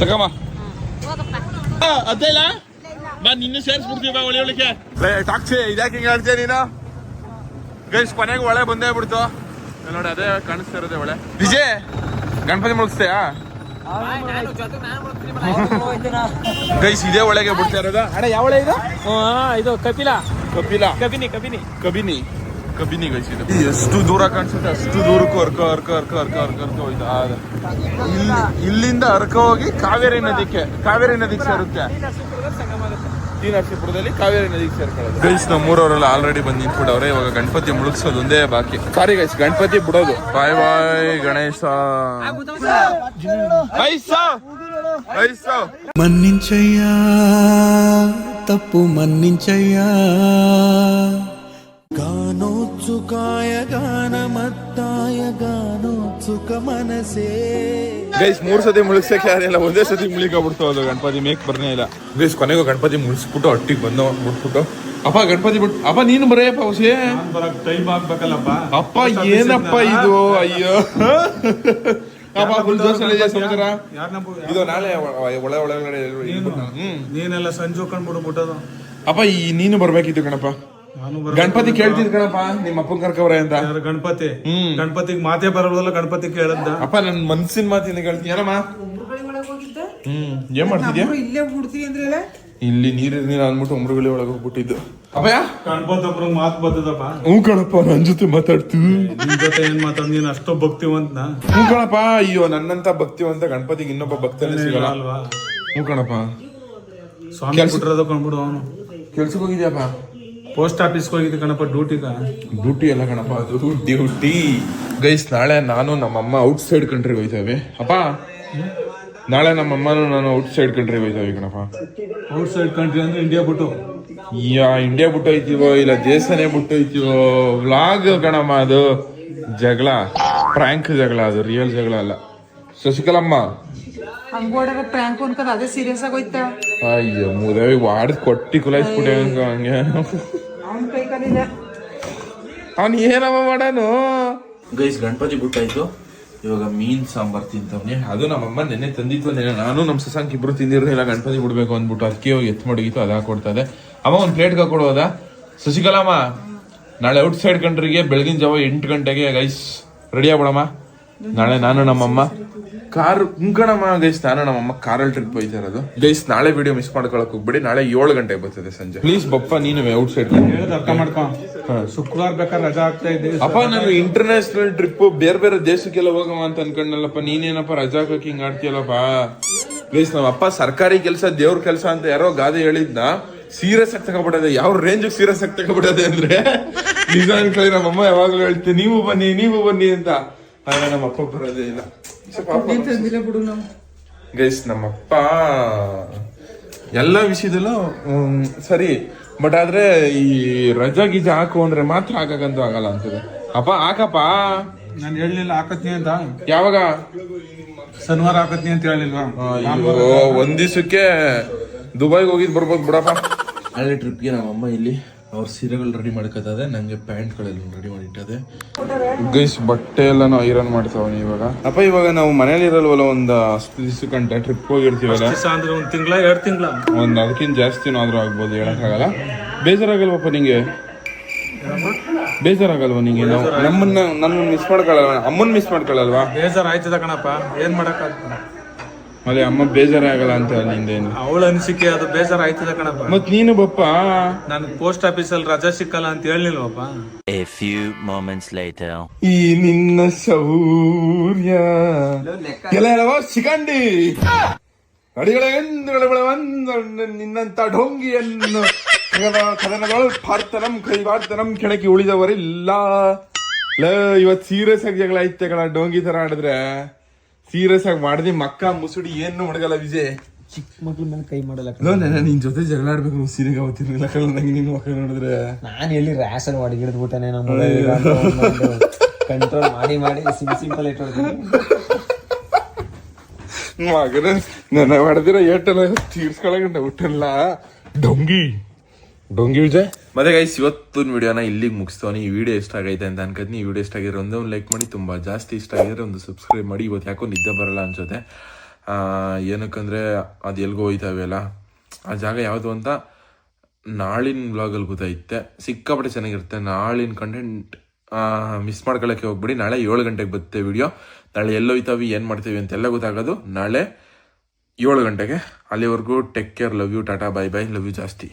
ತಗಮ್ಮ ಅದೇ ಇಲ್ಲ? ಬಾ ನಿನ್ನ ಸೇರಿಸ್ಬಿಡ್ತೀವಿ ಒಳ್ಳೆ ಒಳಗೆ ಟಾಕ್ಸಿ ಇದ್ಯಾಕೆ ಹಿಂಗೆ ಹೇಳ್ತೀಯ ನೀನು? ಗೈಸ್ ಕೊನೆಗೆ ಒಳೆ ಬಂದೇ ಬಿಡ್ತು. ನೋಡಿ ಅದೇ ಕಾಣಿಸ್ತಾ ಇರೋದೇ ಒಳ್ಳೆ ವಿಜಯ್ ಗಣಪತಿ ಮುಳುಗಿಸ್ತೀಯಾ ಗೈಸ್ ಇದೇ ಒಳಗೆ ಬಿಡ್ತಾ ಇರೋದ. ಅಣ್ಣ ಯಾವ ಒಳೆ ಇದು?
ಇದು ಕಪಿಲ.
ಕಪಿಲ.
ಕಬಿನಿ ಕಬಿನಿ.
ಕಬಿನಿ. ಕಬಿನಿ ಗೈಸ್ ಇದು ಎಷ್ಟು ದೂರ ಕಾಣಿಸುತ್ತೆ ಅಷ್ಟು ದೂರಕ್ಕೂ ಅರ್ಕ ಅರ್ಕ ಅರ್ಕ ಅರ್ಕ ಅರ್ಕ ಅರ್ಕ ಹೋಯ್ತಾ ಅದೇ. ಇಲ್ಲಿ ಇಲ್ಲಿಂದ ಅರ್ಕ ಹೋಗಿ ಕಾವೇರಿ ನದಿಗೆ ಕಾವೇರಿ ನದಿಗೆ ಸೇರುತ್ತೆ ಟಿ ನರಸೀಪುರದಲ್ಲಿ ಕಾವೇರಿ ನದಿಗೆ ಸೇರ್ಕೊಳ್ಳೋದು ಗೈಸ್ ನಮ್ಮ ಊರವರೆಲ್ಲ ಆಲ್ರೆಡಿ ಬಂದು ನಿಂತ್ಬಿಟ್ಟವ್ರೆ ಇವಾಗ ಗಣಪತಿ ಮುಳುಗ್ಸೋದು ಒಂದೇ ಬಾಕಿ ಸಾರಿ ಗೈಸ್ ಗಣಪತಿ ಬಿಡೋದು ಬಾಯ್ ಬಾಯ್ ಗಣೇಶ ಐಸ ಐಸ
మన్నించయ్యా తప్పు మన్నించయ్యా గానోత్సుకాయ గానమత్తాయ గానోత్సుక మనసే
ಗೈಸ್ ಮೂರ್ ಸತಿ ಮುಳುಗ್ಸಕ್ಕೆ ಯಾರಿಲ್ಲ ಒಂದೇ ಸತಿ ಮುಳುಗೋಗ್ಬಿಡ್ತು ಅದು ಗಣಪತಿ ಮೇಕ್ ಬರ್ನೇ ಇಲ್ಲ ಗೈಸ್ ಕೊನೆಗೂ ಗಣಪತಿ ಮುಳುಗಿಸ್ಬಿಟ್ಟು ಒಟ್ಟಿಗೆ ಬಂದು ಬಿಟ್ಬಿಟ್ಟು ಅಪ್ಪ ಗಣಪತಿ ಬಿಟ್ಟು ಅಪ್ಪ ನೀನು ಬರೆಯಪ್ಪ ಹುಸಿ
ಟೈಮ್ ಆಗ್ಬೇಕಲ್ಲಪ್ಪ
ಅಪ್ಪ ಏನಪ್ಪ ಇದು ಅಯ್ಯೋ ಅಪ್ಪ ಫುಲ್ ಜೋಶಲ್ಲಿ ಇದೆ ಸಂಸಾರ
ಯಾರನ್ನ
ಇದು ನಾಳೆ ಒ- ಒಳ ಒಳಗಡೆ ಹ್ಮ್
ನೀನೆಲ್ಲ ಸಂಜು ಕಂಡ್ಬಿಡು ಬಿಟ್ಟದು
ಅಪ್ಪ ಈ ನೀನು ಬರ್ಬೇಕಿತ್ತು ಕಣಪ್ಪ
ನಾನು
ಗಣಪತಿ ಕೇಳ್ತಿದ್ ಕಣಪ್ಪ ನಿಮ್ಮ ಅಪ್ಪನ್ ಕರ್ಕವ್ರೆ ಅಂತ.
ಯಾರು ಗಣಪತಿ?
ಹ್ಮ್.
ಗಣಪತಿಗೆ ಮಾತೇ ಬರೋದಲ್ಲ ಗಣಪತಿ ಕೇಳದ್ದ
ಅಪ್ಪ ನನ್ ಮನ್ಸಿನ ಮಾತಿಂದ ಕೇಳ್ತೀನಿ. ಏನಮ್ಮ ಹ್ಮ್ ಏನ್ ಮಾಡ್ತಿದ್ಯಾ?
ಇಲ್ಲೇ ಬಿಡ್ತೀವಿ ಅಂದ್ರಲ್ಲ?
ಇಲ್ಲಿ ನೀರು ನೀರು ಅಂದ್ಬಿಟ್ಟು ಉಮ್ರಗಳಿ ಒಳಗೆ ಹೋಗ್ಬಿಟ್ಟಿದ್ದು. ಅಪ್ಪಯ್ಯ?
ಗಣಪತೊಬ್ರು ಮಾತ್ ಬರ್ತದಪ್ಪ
ಹ್ಞೂ ಕಣಪ್ಪ ನನ್ ಜೊತೆ ಮಾತಾಡ್ತೀವಿ
ನಿನ್ ಜೊತೆ ಏನ್ ಮಾತಾಡ್ ನೀನ್ ಅಷ್ಟೋ ಭಕ್ತಿವಂತ
ಹ್ಞೂ ಕಣಪ್ಪ ಅಯ್ಯೋ ನನ್ನಂತ ಭಕ್ತಿವಂತ ಗಣಪತಿಗೆ ಇನ್ನೊಬ್ಬ ಭಕ್ತನೇ ಸಿಗಲ್ಲ.
ಅಲ್ವಾ
ಹ್ಞೂ ಕಣಪ್ಪ.
ಸ್ವಾಮಿ ಬಿಟ್ರದ ಕೊಂಡ್ಬಿಡು ಅವನು.
ಕೆಲ್ಸಕ್ಕೆ ಹೋಗಿದ್ಯಪ್ಪ?
ಪೋಸ್ಟ್ ಆಫೀಸ್ಗೆ ಹೋಗಿದ್ದೆ ಕಣಪ್ಪ ಡ್ಯೂಟಿಗ
ಡ್ಯೂಟಿ ಅಲ್ಲ ಕಣಪ್ಪ ಅದು ಡ್ಯೂಟಿ ಗೈಸ್ ನಾಳೆ ನಾನು ನಮ್ಮಮ್ಮ ಔಟ್ ಸೈಡ್ ಕಂಟ್ರಿಗೆ ಹೋಯ್ತೇವೆ ಅಪ್ಪ ನಾಳೆ ನಮ್ಮಮ್ಮನು ನಾನು ಔಟ್ ಸೈಡ್ ಕಂಟ್ರಿಗೆ ಹೋಯ್ತೇವೆ ಕಣಪ್ಪ.
ಔಟ್ ಸೈಡ್ ಕಂಟ್ರಿ ಅಂದ್ರೆ ಇಂಡಿಯಾ ಬಿಟ್ಟು.
ಯಾ ಇಂಡಿಯಾ ಬಿಟ್ಟು ಹೋಯ್ತೀವೋ ಇಲ್ಲ ದೇಶನೇ ಬಿಟ್ಟು ಹೋಯ್ತೀವೋ? ವ್ಲಾಗ್ ಕಣಮ್ಮ ಅದು. ಜಗಳ ಪ್ರ್ಯಾಂಕ್ ಜಗಳ ಅದು ರಿಯಲ್ ಜಗಳ ಅಲ್ಲ. ಶಶಿಕಲಮ್ಮ.
ಹಂಗೋಡಾಗ ಪ್ರ್ಯಾಂಕ್ ಅನ್ಕದ ಅದೇ ಸೀರಿಯಸ್ ಆಗೋಯ್ತಾ
ಅಯ್ಯೋ ಮುದವಿ ವಾಡ್ದು ಕೊಟ್ಟಿ ಕುಲಾಯಿಸ್ಬಿಟ್ಟೆ ಹಂಗ.
ಅವನ
ಏನವ ಮಾಡಾನು? ಗೈಸ್ ಗಣಪತಿ ಬಿಟ್ಟಾಯ್ತು ಇವಾಗ ಮೀನ್ ಸಾಂಬಾರ್ ತಿಂತವ್ನೆ. ಅದು ನಮ್ಮಮ್ಮ ನೆನ್ನೆ ತಂದಿತ್ತು ನೆನೆ ನಾನು ನಮ್ಮ ಸಸಾಂಕ್ ಇಬ್ರು ತಿಂದಿರಲಿಲ್ಲ ಗಣಪತಿ ಬಿಡ್ಬೇಕು ಅಂದ್ಬಿಟ್ಟು ಅದಕ್ಕೆ ಹೋಗಿ ಎತ್ ಮಡಗಿತ್ತು, ಅದ ಇದೆ ಅಮ್ಮ ಒಂದು ಪ್ಲೇಟ್ ಹಾಕೊಡೋದ ಶಶಿಕಲಾಮ ನಾಳೆ ಔಟ್ ಸೈಡ್ ಕಂಟ್ರಿಗೆ ಬೆಳಗಿನ ಜಾವ ಎಂಟು ಗಂಟೆಗೆ ಗೈಸ್ ರೆಡಿ ಆಗ್ಬಿಡಮ್ಮ? ನಾಳೆ ನಾನು ನಮ್ಮಮ್ಮ. ಕಾರ್ ಕುಂಕಣ ಗೈಸ್ ನಾನು ನಮ್ಮಮ್ಮ ಕಾರಲ್ಲಿ ಟ್ರಿಪ್ ಹೋಯ್ತಾ ಇರೋದು. ಗೈಸ್ ನಾಳೆ ವಿಡಿಯೋ ಮಿಸ್ ಮಾಡ್ಕೊಳಕ್ ಹೋಗ್ಬಿಡಿ. ನಾಳೆ ಏಳು ಗಂಟೆಗೆ ಬರ್ತದೆ ಸಂಜೆ. ಪ್ಲೀಸ್ ಬಪ್ಪ ನೀನು ಔಟ್ ಸೈಡ್
ಅರ್ಥ ಮಾಡ್ಕೊ. ಶುಕ್ರವಾರ ಬೇಕಾದ್ರೆ ರಜಾ ಆಗ್ತಾ ಇದೆ.
ಅಪ್ಪ ನಾನು ಇಂಟರ್ನ್ಯಾಷನಲ್ ಟ್ರಿಪ್ ಬೇರೆ ಬೇರೆ ದೇಶಕ್ಕೆಲ್ಲ ಹೋಗವ ಅಂತ ಅನ್ಕೊಂಡಲ್ಲಪ್ಪ ನೀನೇನಪ್ಪ ರಜಾ ಕಿಂಗ್ ಹಿಂಗ್ ಆಡ್ತೀಯಲ್ಲಪ್ಪ? ಪ್ಲೀಸ್ ನಮ್ಮ ಅಪ್ಪ ಸರ್ಕಾರಿ ಕೆಲಸ ದೇವ್ರ ಕೆಲಸ ಅಂತ ಯಾರೋ ಗಾದೆ ಹೇಳಿದ್ನ. ಸೀರಿಯಸ್ ಆಗಿ ತಗೊಬಿಡೋದೆ. ಯಾವ ರೇಂಜ್ ಸೀರಿಯಸ್ ಆಗಿ ತಗೊಬಿಡೋದೆ ಅಂದ್ರೆ? ನಿಜ ಅನ್ಕೊಳ್ಳಿ ನಮ್ಮಮ್ಮ ಯಾವಾಗ್ಲೂ ಹೇಳ್ತೀನಿ ನೀವು ಬನ್ನಿ ನೀವು ಬನ್ನಿ ಅಂತ. ಆದ್ರೆ ನಮ್ಮ ಅಪ್ಪ ಬರೋದೇ ಇಲ್ಲ.
ನೀನ್ ತಂದಿಲ್ಲ ಬಿಡು ನಾವು.
ಗೈಸ್ ನಮ್ಮಪ್ಪ ಎಲ್ಲ ವಿಷಯದಲ್ಲೂ ಸರಿ. ಬಟ್ ಆದ್ರೆ ಈ ರಜಾ ಗೀಜಾ ಹಾಕು ಅಂದ್ರೆ ಮಾತ್ರ ಹಾಕಕ್ಕಂತೂ ಆಗಲ್ಲ ಅಂತಾರೆ ಅಪ್ಪ ಹಾಕಪ್ಪ.
ನಾನು ಹೇಳಲಿಲ್ಲ ಹಾಕತ್ನಿ ಅಂತ.
ಯಾವಾಗ?
ಶನಿವಾರ ಹಾಕತ್ನಿ ಅಂತ ಹೇಳಿಲ್ವಾ?
ಒಂದ್ ದಿವಸಕ್ಕೆ ದುಬೈಗೆ ಹೋಗಿದ್ ಬರ್ಬೋದು ಬಿಡಪ್ಪ. ಅಲ್ಲಿ ಟ್ರಿಪ್ಗೆ ನಮ್ಮಮ್ಮ ಇಲ್ಲಿ. ಅವ್ರ ಸೀರೆಗಳು ರೆಡಿ ಮಾಡ್ಕೋತದೆ ನಂಗೆ ಪ್ಯಾಂಟ್ಗಳೆಲ್ಲ ರೆಡಿ ಮಾಡಿಟ್ಟದೆ. ಗೈಸ್ ಬಟ್ಟೆ ಎಲ್ಲ ನಾವು ಐರನ್ ಮಾಡ್ತಾವನಿ ಇವಾಗ. ಅಪ್ಪ ಇವಾಗ ನಾವು ಮನೇಲಿ ಇರಲ್ವಲ್ಲ ಒಂದ್ ಹತ್ತು ದಿವಸ ಗಂಟೆ ಟ್ರಿಪ್ ಹೋಗಿರ್ತೀವಲ್ಲ?
ಅಂದ್ರೆ ಒಂದ್ ತಿಂಗಳ ಎರಡ್ ತಿಂಗಳ.
ಒಂದ್ ಅದಕ್ಕಿಂತ ಜಾಸ್ತಿನೂ ಆದ್ರೂ ಆಗ್ಬೋದು ಹೇಳಕ್ಕಾಗಲ್ಲ ಬೇಜಾರಾಗಲ್ವಪ್ಪ ನಿಂಗೆ? ಬೇಜಾರಾಗಲ್ವಾ ನಿಂಗೆ? ನಾವು ನಮ್ಮನ್ನ ನನ್ನ ಮಿಸ್ ಮಾಡ್ಕೊಳ್ಳಲ್ವಾ ಅಮ್ಮನ್ ಮಿಸ್ ಮಾಡ್ಕೊಳ್ಳಲ್ವಾ
ಬೇಜಾರ ಆಯ್ತದ ಕಣಪ್ಪ. ಏನ್ ಮಾಡಕ್
ಮತ್ತೆ ಅಮ್ಮ ಬೇಜಾರಾಗಲ್ಲ ಅಂತ ನಿಂದೇನು?
ಅವಳ ಅನಿಸಿಕೆ ಅದು ಬೇಜಾರ ಆಯ್ತದ ಕಣಪ್ಪ.
ಮತ್ ನೀನು ಬಪ್ಪ?
ನನ್ ಪೋಸ್ಟ್ ಆಫೀಸಲ್ಲಿ ರಜಾ ಸಿಕ್ಕಲ್ಲ ಅಂತ ಹೇಳಿಲ್ವಪ್ಪ
ಎ ಫ್ಯೂ ಮೊಮೆಂಟ್ಸ್ later.
ಈ ನಿನ್ನ ಶೌರ್ಯ. ಎಲ್ಲ ಸಿಗಂಡಿ ಅಡಿಗಳ ಒಂದು ನಿನ್ನಂತ ಢೋಂಗಿಯನ್ನು ಕದನ- ಕದನಗಳು ಪಾರ್ತನಂ ಕೈ ಪಾರ್ತನಂ ಕೆಳಕ್ಕೆ ಉಳಿದವರಿಲ್ಲ. ಲ ಇವತ್ ಸೀರಿಯಸ್ ಆಗಿ ಜಗಳ ಐತೆ ಕಣ ಡೋಂಗಿ ತರ ಆಡಿದ್ರೆ. ಸೀರಿಯಸ್ ಆಗಿ ಮಾಡ್ದಿ ಮಕ್ಕ ಮುಸುಡಿ ಏನು ಮಡಗಲ್ಲ ವಿಜಯ್.
ಚಿಕ್ಕ ಮಕ್ಳ ಮೇಲೆ ಕೈ ಮಾಡಲ್ಲ
ಕಣೋ. ನೆನ್ನೆ ನಿನ್ ಜೊತೆ ಜಗಳ ಆಡ್ಬೇಕು ಸೀರೆಗೆ ಅವತ್ತಿರ್ಲಿಲ್ಲ ಕಣ ನಂಗೆ ನಿನ್ ಮಕ್ಕಳು ನೋಡಿದ್ರೆ.
ನಾನು ಎಲ್ಲಿ ರ್ಯಾಸಲ್ಲಿ ಹೊಡಗಿಡ್ದ್ಬಿಟ್ಟನೆ ನಮ್ಮ ಕಂಟ್ರೋಲ್ ಮಾಡಿ ಮಾಡಿ ಸಿಂಪಲ್ ಸಿಂಪಲ್ ಇಟ್ಕೊಳ್ತೀನಿ.
ಮಗನ ನನ್ನ ಮಾಡಿದಿರ ಏಟಲ್ಲ ತೀರ್ಸ್ಕೊಳಗಂಡ ಹುಟ್ಟಲ್ಲ. ಡೊಂಗಿ. ಡೊಂಗಿ ವಿಜಯ್ ಮತ್ತೆ ಗೈಸ್ ಇವತ್ತಿನ ವಿಡಿಯೋನ ಇಲ್ಲಿಗೆ ಮುಗಿಸ್ತವನಿ ಈ ವಿಡಿಯೋ ಇಷ್ಟ ಆಗೈತೆ ಅಂತ ಅನ್ಕೋತೀನಿ ಈ ವಿಡಿಯೋ ಇಷ್ಟ ಆಗಿರೋ ಒಂದೇ ಒಂದು ಲೈಕ್ ಮಾಡಿ. ತುಂಬಾ ಜಾಸ್ತಿ ಇಷ್ಟ ಆಗಿದ್ರೆ ಒಂದು ಸಬ್ಸ್ಕ್ರೈಬ್ ಮಾಡಿ. ಇವತ್ತು ಯಾಕೋ ನಿದ್ದೆ ಬರಲ್ಲ ಅನ್ಸುತ್ತೆ. ಏನಕ್ಕಂದ್ರೆ ಅದು ಎಲ್ಗೋ ಹೋಯ್ತಾವೆಲ್ಲ ಆ ಜಾಗ ಯಾವುದು ಅಂತ ನಾಳಿನ ವ್ಲಾಗಲ್ಲಿ ಗೊತ್ತೈತೆ ಸಿಕ್ಕಾಪಟ್ಟೆ ಚೆನ್ನಾಗಿರುತ್ತೆ. ನಾಳಿನ ಕಂಟೆಂಟ್ ಮಿಸ್ ಮಾಡ್ಕೊಳ್ಳೋಕ್ಕೆ ಹೋಗ್ಬಿಡಿ. ನಾಳೆ ಏಳು ಗಂಟೆಗೆ ಬರುತ್ತೆ ವಿಡಿಯೋ ನಾಳೆ ಎಲ್ಲೋಯ್ತಾವಿ ಏನು ಮಾಡ್ತೀವಿ ಅಂತೆಲ್ಲ ಗೊತ್ತಾಗೋದು. ನಾಳೆ ಏಳು ಗಂಟೆಗೆ. ಅಲ್ಲಿವರೆಗೂ take care love you tata bye bye love you ಜಾಸ್ತಿ.